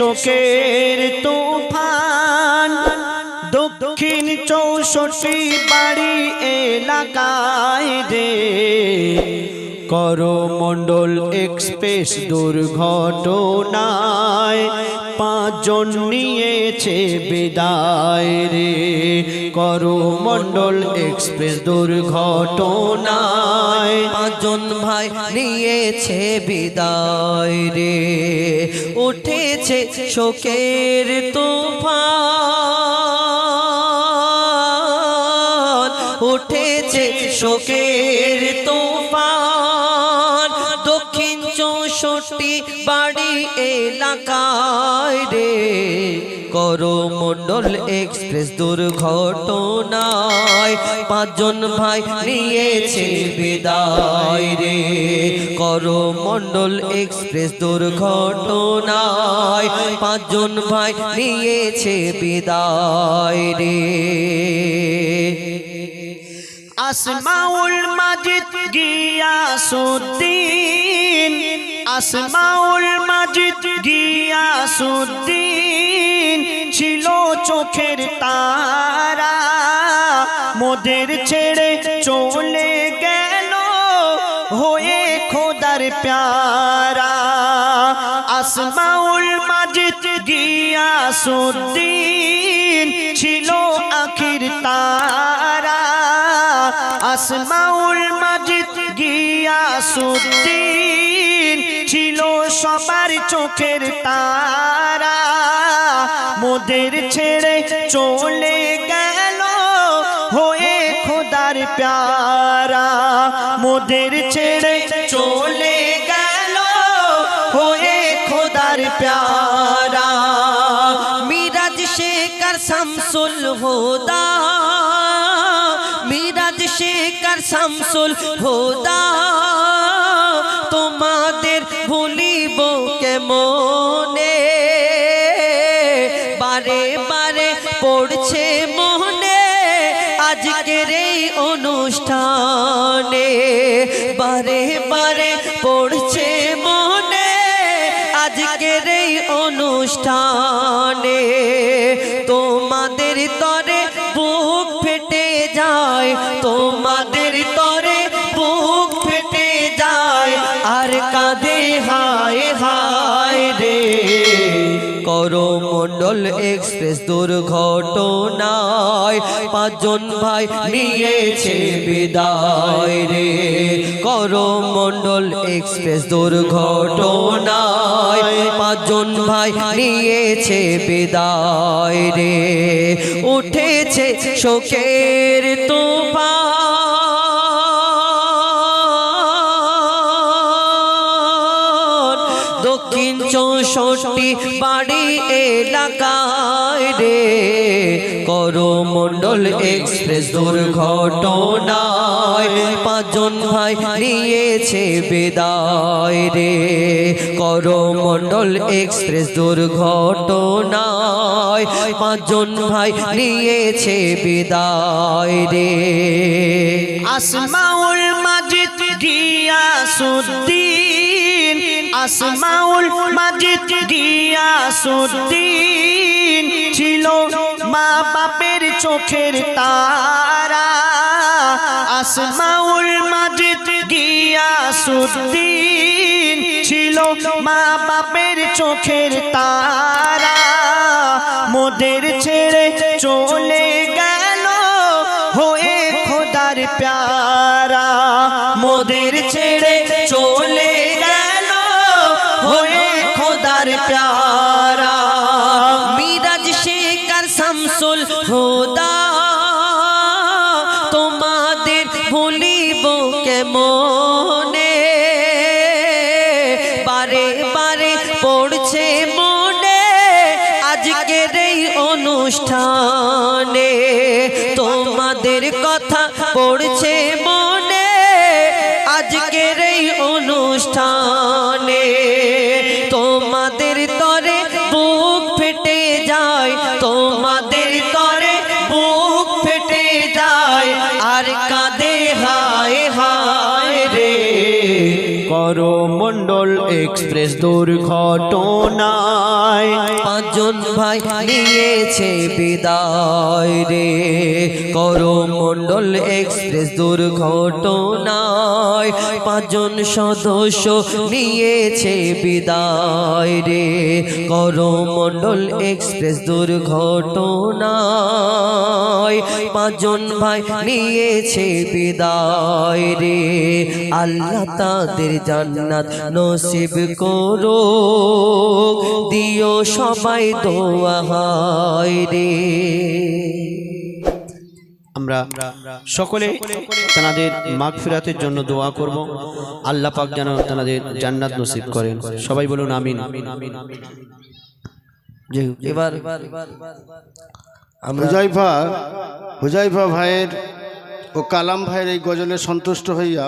শোকের তুফান, দক্ষিণ চৌষট্টি বাড়ি এলাকায় রে। করমণ্ডল এক্সপ্রেস দুর্ঘটনায় পাঁচজন নিয়েছে বিদায় রে। করমণ্ডল এক্সপ্রেস দুর্ঘটনায় পাঁচজন ভাই নিয়েছে বিদায় রে। উঠেছে শোকের তুফান। উঠেছে শোকের চৌষট্টি বাড়ি এলাকায় রে। করমণ্ডল এক্সপ্রেস দুর্ঘটনায় পাঁচজন ভাই নিয়েছে বিদায় রে। করমণ্ডল এক্সপ্রেস দুর্ঘটনায় পাঁচজন ভাই নিয়েছে বিদায় রে। আসমাউল মাজিদ গিয়াসুদ্দিন আসমাউল মাজিদ গিয়াসুদ্দিন ছিল চোখের তারা। মোদের ছেড়ে চলে গেল হয়ে খোদার প্যারা। আসমাউল মাজিদ গিয়াসুদ্দিন ছিল আখির তারা। আসমাউল মাজিদ গিয়াসুদ্দিন ছিল সবার চোখের তারা। মোদের ছেড়ে চলে গেল হয়ে খোদার প্যারা। মোদের ছেড়ে চলে গেল হয়ে খোদার প্যারা। মিরাজ শেখর শামসুল হোদা। মিরাজ শেখর শামসুল হোদা। কেমনে বারে বারে পড়ছে মনে, আজকের এই অনুষ্ঠানে। বারে বারে পড়ছে মনে, আজকের এই অনুষ্ঠানে। তোমাদের তরে করমণ্ডল এক্সপ্রেস দুর্ঘটনায় পাঁচজন ভাই নিয়েছে বিদায় রে। করমণ্ডল এক্সপ্রেস দুর্ঘটনায় পাঁচজন ভাই নিয়েছে বিদায় রে। উঠেছে শোকের তুফান দক্ষিণ চৌষট্টি বাড়ি এলাকায় রে। করমণ্ডল এক্সপ্রেস দুর্ঘটনায় পাঁচজন ভাই নিয়েছে বেদায় রে। করমণ্ডল এক্সপ্রেস দুর্ঘটনায় পাঁচজন ভাই নিয়েছে বিদায় রে। আসমাউল মাজিদ গিয়াসুদ্দিন আসমাউল মাজিদ গিয়াসুদ্দিন ছিল মা বাপের চোখের তারা। আসমাউল মাজিদ গিয়াসুদ্দিন ছিল মা বাপের চোখের তারা। মোদের ছেড়ে চলে গেল হয়ে খোদার প্যারা। মোদের ছেড়ে খোদার প্যারা মিরাজ শেখর শামসুল হোদা তোমাদের ভুলিব কেমনে বারে বারে পড়ছে মনে আজকের এই অনুষ্ঠানে তোমাদের কথা পড়ছে মনে তোমাদের এক্সপ্রেস দুর্ঘটনায় পাঁচজন ভাই নিয়েছে বিদায় রে। করমণ্ডল এক্সপ্রেস দুর্ঘটনায় পাঁচজন সদস্য নিয়েছে বিদায় রে। করমণ্ডল এক্সপ্রেস দুর্ঘটনায় পাঁচজন ভাই নিয়েছে বিদায় রে। আল্লাহ তাদের জান্নাত নসিব করো দিও সবাই দোয়া হায় রে। আমরা সকলে তাদের মাগফিরাতের জন্য দোয়া করব। আল্লাহ পাক যেন তাদের জান্নাত নসিব করেন। সবাই বলুন আমিন। এবার হুজাইফা হুজাইফা ভাইয়ের ও কালাম ভাইয়ের এই গজলে সন্তুষ্ট হইয়া